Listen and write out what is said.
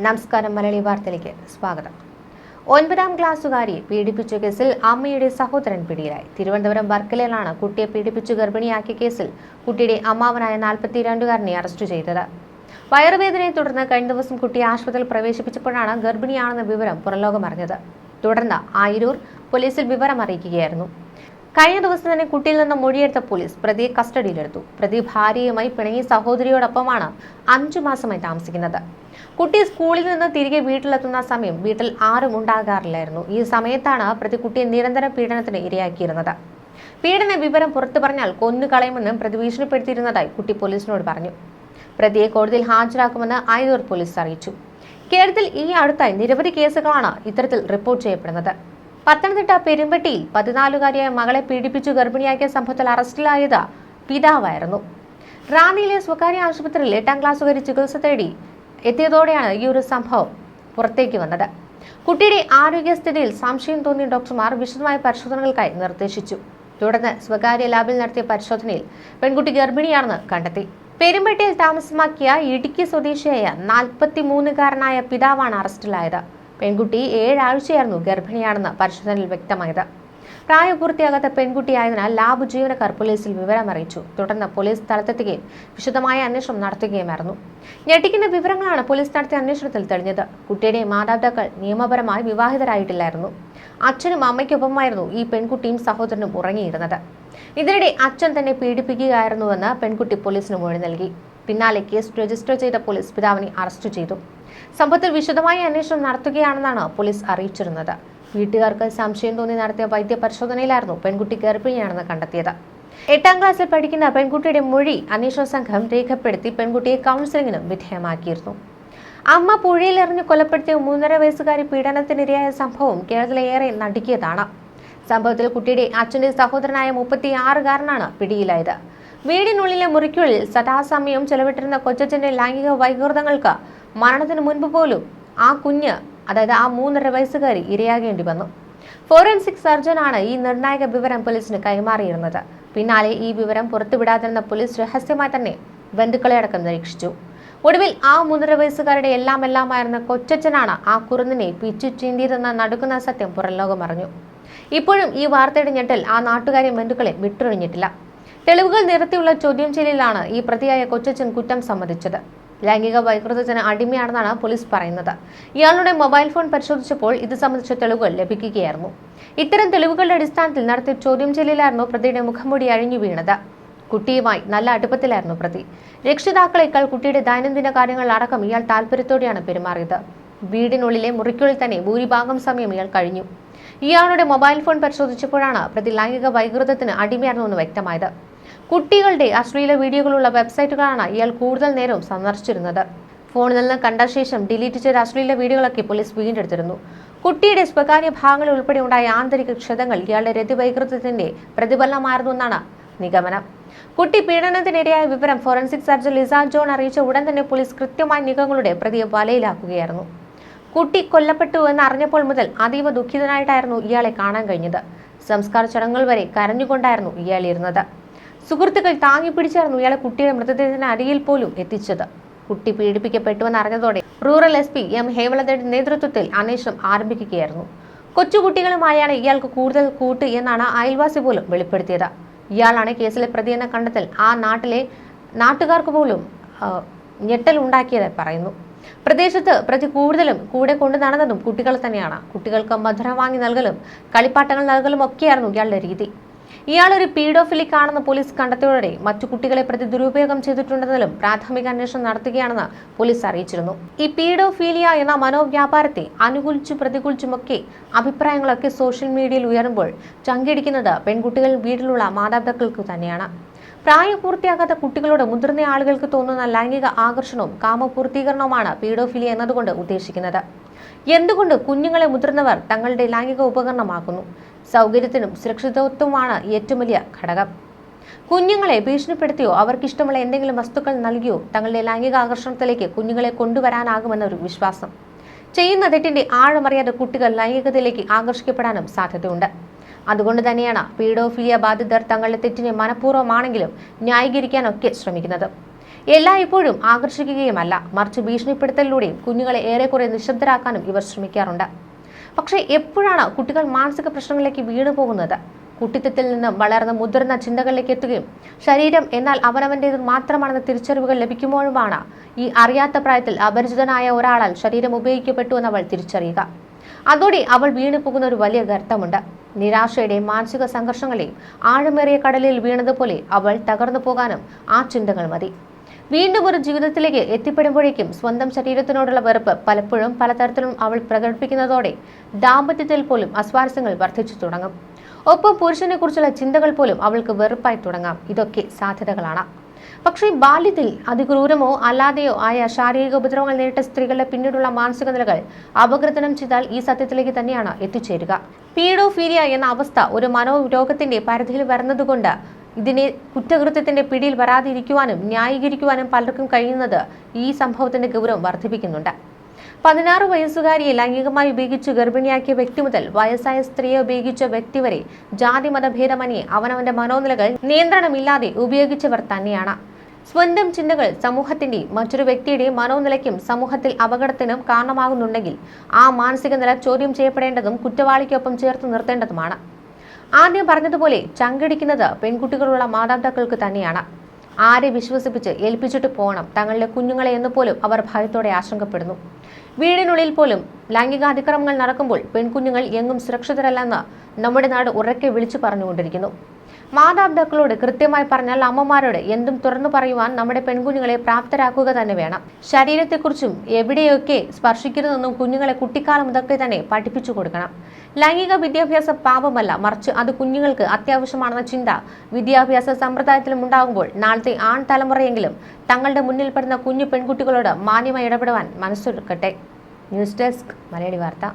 നമസ്കാരം മലയാളി വാർത്തയിലേക്ക് സ്വാഗതം. ഒൻപതാം ക്ലാസ്സുകാരിയെ പീഡിപ്പിച്ച കേസിൽ അമ്മയുടെ സഹോദരൻ പിടിയിലായി. തിരുവനന്തപുരം വർക്കലയിലാണ് കുട്ടിയെ പീഡിപ്പിച്ച് ഗർഭിണിയാക്കിയ കേസിൽ കുട്ടിയുടെ അമ്മാവനായ നാൽപ്പത്തിരണ്ടുകാരനെ അറസ്റ്റ് ചെയ്തത്. വയറുവേദനയെ തുടർന്ന് കഴിഞ്ഞ ദിവസം കുട്ടിയെ ആശുപത്രിയിൽ പ്രവേശിപ്പിച്ചപ്പോഴാണ് ഗർഭിണിയാണെന്ന വിവരം പുറംലോകം അറിഞ്ഞത് തുടർന്ന് ആയിരൂർ പോലീസിൽ വിവരം അറിയിക്കുകയായിരുന്നു. കഴിഞ്ഞ ദിവസം തന്നെ കുട്ടിയിൽ നിന്ന് മൊഴിയെടുത്ത പോലീസ് പ്രതിയെ കസ്റ്റഡിയിലെടുത്തു. പ്രതി ഭാര്യയുമായി പിണങ്ങി സഹോദരിയോടൊപ്പമാണ് അഞ്ചു മാസമായി താമസിക്കുന്നത്. കുട്ടി സ്കൂളിൽ നിന്ന് തിരികെ വീട്ടിലെത്തുന്ന സമയം വീട്ടിൽ ആരും ഉണ്ടാകാറില്ലായിരുന്നു. ഈ സമയത്താണ് പ്രതി കുട്ടിയെ നിരന്തര പീഡനത്തിന് ഇരയാക്കിയിരുന്നത്. പീഡന വിവരം പുറത്തു പറഞ്ഞാൽ കൊന്നുകളയുമെന്നും പ്രതി ഭീഷണിപ്പെടുത്തിയിരുന്നതായി കുട്ടി പോലീസിനോട് പറഞ്ഞു. പ്രതിയെ കോടതിയിൽ ഹാജരാക്കുമെന്ന് ആയുർ പോലീസ് അറിയിച്ചു. കേരളത്തിൽ ഈ അടുത്തായി നിരവധി കേസുകളാണ് ഇത്തരത്തിൽ റിപ്പോർട്ട് ചെയ്യപ്പെടുന്നത്. പത്തനംതിട്ട പെരുമ്പട്ടിയിൽ പതിനാലുകാരിയായ മകളെ പീഡിപ്പിച്ചു ഗർഭിണിയാക്കിയ സംഭവത്തിൽ അറസ്റ്റിലായത് പിതാവായിരുന്നു. റാന്നിയിലെ സ്വകാര്യ ആശുപത്രിയിൽ എട്ടാം ക്ലാസ്സുകാരി ചികിത്സ തേടി എത്തിയതോടെയാണ് ഈ ഒരു സംഭവം പുറത്തേക്ക് വന്നത്. കുട്ടിയുടെ ആരോഗ്യസ്ഥിതിയിൽ സംശയം തോന്നിയ ഡോക്ടർമാർ വിശദമായ പരിശോധനകൾക്കായി നിർദ്ദേശിച്ചു. തുടർന്ന് സ്വകാര്യ ലാബിൽ നടത്തിയ പരിശോധനയിൽ പെൺകുട്ടി ഗർഭിണിയാണെന്ന് കണ്ടെത്തി. പെരുമ്പട്ടിയിൽ താമസമാക്കിയ ഇടുക്കി സ്വദേശിയായ നാൽപ്പത്തി മൂന്നുകാരനായ പിതാവാണ് അറസ്റ്റിലായത്. പെൺകുട്ടി ഏഴാഴ്ചയായിരുന്നു ഗർഭിണിയാണെന്ന് പരിശോധനയിൽ വ്യക്തമായത്. പ്രായപൂർത്തിയാകാത്ത പെൺകുട്ടിയായതിനാൽ ലാബ് ജീവനക്കാർ പോലീസിൽ വിവരം അറിയിച്ചു. തുടർന്ന് പോലീസ് സ്ഥലത്തെത്തുകയും വിശദമായ അന്വേഷണം നടത്തുകയുമായിരുന്നു. ഞെട്ടിക്കുന്ന വിവരങ്ങളാണ് പോലീസ് നടത്തിയ അന്വേഷണത്തിൽ തെളിഞ്ഞത്. കുട്ടിയുടെ മാതാപിതാക്കൾ നിയമപരമായി വിവാഹിതരായിട്ടില്ലായിരുന്നു. അച്ഛനും അമ്മയ്ക്കൊപ്പമായിരുന്നു ഈ പെൺകുട്ടിയും സഹോദരനും ഉറങ്ങിയിരുന്നത്. ഇതിനിടെ അച്ഛൻ തന്നെ പീഡിപ്പിക്കുകയായിരുന്നുവെന്ന് പെൺകുട്ടി പോലീസിന് മൊഴി നൽകി. പിന്നാലെ കേസ് രജിസ്റ്റർ ചെയ്ത പോലീസ് പിതാവിനെ അറസ്റ്റ് ചെയ്തു. സംഭവത്തിൽ വിശദമായ അന്വേഷണം നടത്തുകയാണെന്നാണ് പോലീസ് അറിയിച്ചിരുന്നത്. വീട്ടുകാർക്ക് സംശയം തോന്നി നടത്തിയ വൈദ്യപരിശോധനയിലായിരുന്നു പെൺകുട്ടി ഗർഭിണിയാണെന്ന് കണ്ടെത്തിയത്. എട്ടാം ക്ലാസ്സിൽ പഠിക്കുന്ന പെൺകുട്ടിയുടെ മൊഴി അന്വേഷണ സംഘം രേഖപ്പെടുത്തി പെൺകുട്ടിയെ കൗൺസിലിംഗിനും വിധേയമാക്കിയിരുന്നു. അമ്മ പുഴയിലെറിഞ്ഞ് കൊലപ്പെടുത്തിയ മൂന്നര വയസ്സുകാരി പീഡനത്തിനിരയായ സംഭവം കേരളത്തിലെ ഏറെ നടുക്കിയതാണ്. സംഭവത്തിൽ കുട്ടിയുടെ അച്ഛന്റെ സഹോദരനായ മുപ്പത്തിയാറുകാരനാണ് പിടിയിലായത്. വീടിനുള്ളിലെ മുറിക്കുള്ളിൽ സദാസമയം ചെലവിട്ടിരുന്ന കൊച്ചച്ഛന്റെ ലൈംഗിക വൈകൃതങ്ങൾക്ക് മരണത്തിന് മുൻപ് പോലും ആ കുഞ്ഞ് അതായത് ആ മൂന്നര വയസ്സുകാരി ഇരയാകേണ്ടി വന്നു. ഫോറൻസിക് സർജനാണ് ഈ നിർണായക വിവരം പോലീസിന് കൈമാറിയിരുന്നത്. പിന്നാലെ ഈ വിവരം പുറത്തുവിടാതിരുന്ന പോലീസ് രഹസ്യമായി തന്നെ ബന്ധുക്കളെ അടക്കം നിരീക്ഷിച്ചു. ഒടുവിൽ ആ മൂന്നര വയസ്സുകാരുടെ എല്ലാം എല്ലാമായിരുന്ന കൊച്ചച്ഛനാണ് ആ കുറുന്നിനെ പിച്ചു ചീന്തിയതെന്ന് നടുക്കുന്ന സത്യം പുറംലോകം അറിഞ്ഞു. ഇപ്പോഴും ഈ വാർത്തയുടെ ഞെട്ടൽ ആ നാട്ടുകാരെയും ബന്ധുക്കളെ വിട്ടൊഴിഞ്ഞിട്ടില്ല. തെളിവുകൾ നിരത്തിയുള്ള ചോദ്യം ചെയ്യലിലാണ് ഈ പ്രതിയായ കൊച്ചച്ചൻ കുറ്റം സമ്മതിച്ചത്. ലൈംഗിക വൈകൃതത്തിന് അടിമയാണെന്നാണ് പോലീസ് പറയുന്നത്. ഇയാളുടെ മൊബൈൽ ഫോൺ പരിശോധിച്ചപ്പോൾ ഇത് സംബന്ധിച്ച തെളിവുകൾ ലഭിക്കുകയായിരുന്നു. ഇത്തരം തെളിവുകളുടെ അടിസ്ഥാനത്തിൽ നടത്തിയ ചോദ്യം ചെയ്യലിലായിരുന്നു പ്രതിയുടെ മുഖംമൂടി അഴിഞ്ഞു വീണത്. കുട്ടിയുമായി നല്ല അടുപ്പത്തിലായിരുന്നു പ്രതി. രക്ഷിതാക്കളെക്കാൾ കുട്ടിയുടെ ദൈനംദിന കാര്യങ്ങൾ അടക്കം ഇയാൾ താല്പര്യത്തോടെയാണ് പെരുമാറിയത്. വീടിനുള്ളിലെ മുറിക്കുള്ളിൽ തന്നെ ഭൂരിഭാഗം സമയം ഇയാൾ കഴിഞ്ഞു. ഇയാളുടെ മൊബൈൽ ഫോൺ പരിശോധിച്ചപ്പോഴാണ് പ്രതി ലൈംഗിക വൈകൃതത്തിന് അടിമയായിരുന്നുവെന്ന് വ്യക്തമായത്. കുട്ടികളുടെ അശ്ലീല വീഡിയോകളുള്ള വെബ്സൈറ്റുകളാണ് ഇയാൾ കൂടുതൽ നേരവും സന്ദർശിച്ചിരുന്നത്. ഫോണിൽ നിന്ന് കണ്ട ശേഷം ഡിലീറ്റ് ചെയ്ത അശ്ലീല വീഡിയോകളൊക്കെ പോലീസ് വീണ്ടെടുത്തിരുന്നു. കുട്ടിയുടെ സ്വകാര്യ ഭാഗങ്ങളിൽ ഉൾപ്പെടെ ഉണ്ടായ ആന്തരിക ക്ഷതങ്ങൾ ഇയാളുടെ രതിവൈകൃതത്തിന്റെ പ്രതിഫലനമായിരുന്നു എന്നാണ് നിഗമനം. കുട്ടി പീഡനത്തിനിരയായ വിവരം ഫോറൻസിക് സർജൻ ലിസ ജോൺ അറിയിച്ച ഉടൻ തന്നെ പോലീസ് കൃത്യമായ നീക്കങ്ങളുടെ പ്രതിയെ വലയിലാക്കുകയായിരുന്നു. കുട്ടി കൊല്ലപ്പെട്ടു എന്ന് അറിഞ്ഞപ്പോൾ മുതൽ അതീവ ദുഃഖിതനായിട്ടായിരുന്നു ഇയാളെ കാണാൻ കഴിഞ്ഞത്. സംസ്കാര ചടങ്ങുകൾ വരെ കരഞ്ഞുകൊണ്ടായിരുന്നു ഇയാൾ ഇരുന്നത്. സുഹൃത്തുക്കൾ താങ്ങി പിടിച്ചായിരുന്നു ഇയാളെ കുട്ടിയുടെ മൃതദേഹത്തിന് അരികിൽ പോലും എത്തിച്ചത്. കുട്ടി പീഡിപ്പിക്കപ്പെട്ടുവെന്ന് അറിഞ്ഞതോടെ റൂറൽ എസ് പി എം ഹേമലതയുടെ നേതൃത്വത്തിൽ അന്വേഷണം ആരംഭിക്കുകയായിരുന്നു. കൊച്ചുകുട്ടികളുമായാണ് ഇയാൾക്ക് കൂടുതൽ കൂട്ട് എന്നാണ് അയൽവാസി പോലും വെളിപ്പെടുത്തിയത്. ഇയാളാണ് കേസിലെ പ്രതിയെന്ന കണ്ടെത്തൽ ആ നാട്ടിലെ നാട്ടുകാർക്ക് പോലും ഞെട്ടൽ പറയുന്നു. പ്രദേശത്ത് പ്രതി കൂടുതലും കൂടെ കൊണ്ടു നടന്നതും കുട്ടികൾ തന്നെയാണ്. കുട്ടികൾക്ക് മധുരം വാങ്ങി നൽകലും കളിപ്പാട്ടങ്ങൾ നൽകലും ഒക്കെയായിരുന്നു ഇയാളുടെ രീതി. ഇയാൾ ഒരു പീഡോഫിലിക് ആണെന്ന് പോലീസ് കണ്ടെത്തിയതോടെ മറ്റു കുട്ടികളെ പ്രതി ദുരുപയോഗം ചെയ്തിട്ടുണ്ടെന്നതിലും പ്രാഥമിക അന്വേഷണം നടത്തുകയാണെന്ന് പോലീസ് അറിയിച്ചിരുന്നു. ഈ പീഡോഫീലിയ എന്ന മനോവ്യാപാരത്തെ അനുകൂലിച്ചും പ്രതികൂലിച്ചുമൊക്കെ അഭിപ്രായങ്ങളൊക്കെ സോഷ്യൽ മീഡിയയിൽ ഉയരുമ്പോൾ ചങ്കിടിക്കുന്നത് പെൺകുട്ടികൾ വീട്ടിലുള്ള മാതാപിതാക്കൾക്ക് തന്നെയാണ്. പ്രായപൂർത്തിയാകാത്ത കുട്ടികളോട് മുതിർന്ന ആളുകൾക്ക് തോന്നുന്ന ലൈംഗിക ആകർഷണവും കാമപൂർത്തീകരണവുമാണ് പീഡോഫിലി എന്നതുകൊണ്ട് ഉദ്ദേശിക്കുന്നത്. എന്തുകൊണ്ട് കുഞ്ഞുങ്ങളെ മുതിർന്നവർ തങ്ങളുടെ ലൈംഗിക ഉപകരണമാക്കുന്നു? സൗകര്യത്തിനും സുരക്ഷിതത്വമാണ് ഏറ്റവും വലിയ ഘടകം. കുഞ്ഞുങ്ങളെ ഭീഷണിപ്പെടുത്തിയോ അവർക്കിഷ്ടമുള്ള എന്തെങ്കിലും വസ്തുക്കൾ നൽകിയോ തങ്ങളുടെ ലൈംഗിക ആകർഷണത്തിലേക്ക് കുഞ്ഞുങ്ങളെ കൊണ്ടുവരാനാകുമെന്നൊരു വിശ്വാസം. ചെയ്യുന്ന തെറ്റിന്റെ ആഴമറിയാതെ കുട്ടികൾ ലൈംഗികതയിലേക്ക് ആകർഷിക്കപ്പെടാനും സാധ്യതയുണ്ട്. അതുകൊണ്ട് തന്നെയാണ് പീഡോഫിലിയ ബാധിതർ തങ്ങളുടെ തെറ്റിനെ മനഃപൂർവമാണെങ്കിലും ന്യായീകരിക്കാനൊക്കെ ശ്രമിക്കുന്നത്. എല്ലായ്പ്പോഴും ആകർഷിക്കുകയുമല്ല മറിച്ച് ഭീഷണിപ്പെടുത്തലിലൂടെയും കുഞ്ഞുങ്ങളെ ഏറെക്കുറെ നിശബ്ദരാക്കാനും ഇവർ ശ്രമിക്കാറുണ്ട്. പക്ഷേ എപ്പോഴാണ് കുട്ടികൾ മാനസിക പ്രശ്നങ്ങളിലേക്ക് വീണു പോകുന്നത്? കുട്ടിത്തത്തിൽ നിന്ന് വളർന്ന് മുതിർന്ന ചിന്തകളിലേക്ക് എത്തുകയും ശരീരം എന്നാൽ അവനവന്റേത് മാത്രമാണെന്ന തിരിച്ചറിവുകൾ ലഭിക്കുമ്പോഴുമാണ് ഈ അറിയാത്ത പ്രായത്തിൽ അപരിചിതനായ ഒരാളാൽ ശരീരം ഉപയോഗിക്കപ്പെട്ടു എന്നവൾ തിരിച്ചറിയുക. അതോടെ അവൾ വീണു പോകുന്ന ഒരു വലിയ ഗർത്തമുണ്ട്. നിരാശയുടെയും മാനസിക സംഘർഷങ്ങളെയും ആഴമേറിയ കടലിൽ വീണതുപോലെ അവൾ തകർന്നു പോകാനും ആ ചിന്തകൾ മതി. വീണ്ടും ഒരു ജീവിതത്തിലേക്ക് എത്തിപ്പെടുമ്പോഴേക്കും സ്വന്തം ശരീരത്തിനോടുള്ള വെറുപ്പ് പലപ്പോഴും പലതരത്തിലും അവൾ പ്രകടിപ്പിക്കുന്നതോടെ ദാമ്പത്യത്തിൽ പോലും അസ്വാരസ്യങ്ങൾ വർദ്ധിച്ചു തുടങ്ങും. ഒപ്പം പുരുഷനെ കുറിച്ചുള്ള ചിന്തകൾ പോലും അവൾക്ക് വെറുപ്പായി തുടങ്ങാം. ഇതൊക്കെ സാധ്യതകളാണ്. പക്ഷേ ബാല്യത്തിൽ അതിക്രൂരമോ അല്ലാതെയോ ആയ ശാരീരിക ഉപദ്രവങ്ങൾ നേരിട്ട സ്ത്രീകളുടെ പിന്നീടുള്ള മാനസിക നിലകൾ അപകൃതനം ചെയ്താൽ ഈ സത്യത്തിലേക്ക് തന്നെയാണ് എത്തിച്ചേരുക. പീഡോഫീലിയ എന്ന അവസ്ഥ ഒരു മനോരോഗത്തിന്റെ പരിധിയിൽ വരുന്നതുകൊണ്ട് ഇതിനെ കുറ്റകൃത്യത്തിന്റെ പിടിയിൽ വരാതിരിക്കുവാനും ന്യായീകരിക്കുവാനും പലർക്കും കഴിയുന്നത് ഈ സംഭവത്തിന്റെ ഗൗരവം വർദ്ധിപ്പിക്കുന്നുണ്ട്. പതിനാറ് വയസ്സുകാരിയെ ലൈംഗികമായി ഉപയോഗിച്ച് ഗർഭിണിയാക്കിയ വ്യക്തി മുതൽ വയസ്സായ സ്ത്രീയെ ഉപയോഗിച്ച വ്യക്തി വരെ ജാതി മതഭേദമന്യേ അവനവന്റെ മനോനിലകൾ നിയന്ത്രണമില്ലാതെ ഉപയോഗിച്ചവർ തന്നെയാണ്. സ്വന്തം ചിന്തകൾ സമൂഹത്തിന്റെയും മറ്റൊരു വ്യക്തിയുടെയും മനോനിലയ്ക്കും സമൂഹത്തിൽ അപകടത്തിനും കാരണമാകുന്നുണ്ടെങ്കിൽ ആ മാനസിക നില ചോദ്യം ചെയ്യപ്പെടേണ്ടതും കുറ്റവാളിക്കൊപ്പം ചേർത്ത് നിർത്തേണ്ടതുമാണ്. ആദ്യം പറഞ്ഞതുപോലെ ചങ്കടിക്കുന്നത് പെൺകുട്ടികളുള്ള മാതാപിതാക്കൾക്ക് തന്നെയാണ്. ആരെ വിശ്വസിപ്പിച്ച് ഏൽപ്പിച്ചിട്ട് പോകണം? തങ്ങളുടെ കുഞ്ഞുങ്ങളെ എന്ന് പോലും അവർ ഭയത്തോടെ ആശങ്കപ്പെടുന്നു. വീടിനുള്ളിൽ പോലും ലൈംഗികാതിക്രമങ്ങൾ നടക്കുമ്പോൾ പെൺകുഞ്ഞുങ്ങൾ എങ്ങും സുരക്ഷിതരല്ലെന്ന് നമ്മുടെ നാട് ഉറക്കെ വിളിച്ചു പറഞ്ഞുകൊണ്ടിരിക്കുന്നു. മാതാപിതാക്കളോട് കൃത്യമായി പറഞ്ഞാൽ അമ്മമാരോട് എന്തും തുറന്നു പറയുവാൻ നമ്മുടെ പെൺകുഞ്ഞുങ്ങളെ പ്രാപ്തരാക്കുക തന്നെ വേണം. ശരീരത്തെക്കുറിച്ചും എവിടെയൊക്കെ സ്പർശിക്കുന്നതെന്നും കുഞ്ഞുങ്ങളെ കുട്ടിക്കാലം ഇതൊക്കെ തന്നെ പഠിപ്പിച്ചു കൊടുക്കണം. ലൈംഗിക വിദ്യാഭ്യാസം പാപമല്ല മറിച്ച് അത് കുഞ്ഞുങ്ങൾക്ക് അത്യാവശ്യമാണെന്ന ചിന്ത വിദ്യാഭ്യാസ സമ്പ്രദായത്തിലും ഉണ്ടാകുമ്പോൾ നാളത്തെ ആൺ തലമുറയെങ്കിലും തങ്ങളുടെ മുന്നിൽ പെടുന്ന കുഞ്ഞു പെൺകുട്ടികളോട് മാന്യമായി ഇടപെടുവാൻ മനസ്സൊരുക്കട്ടെ. News desk Malayali Vartha.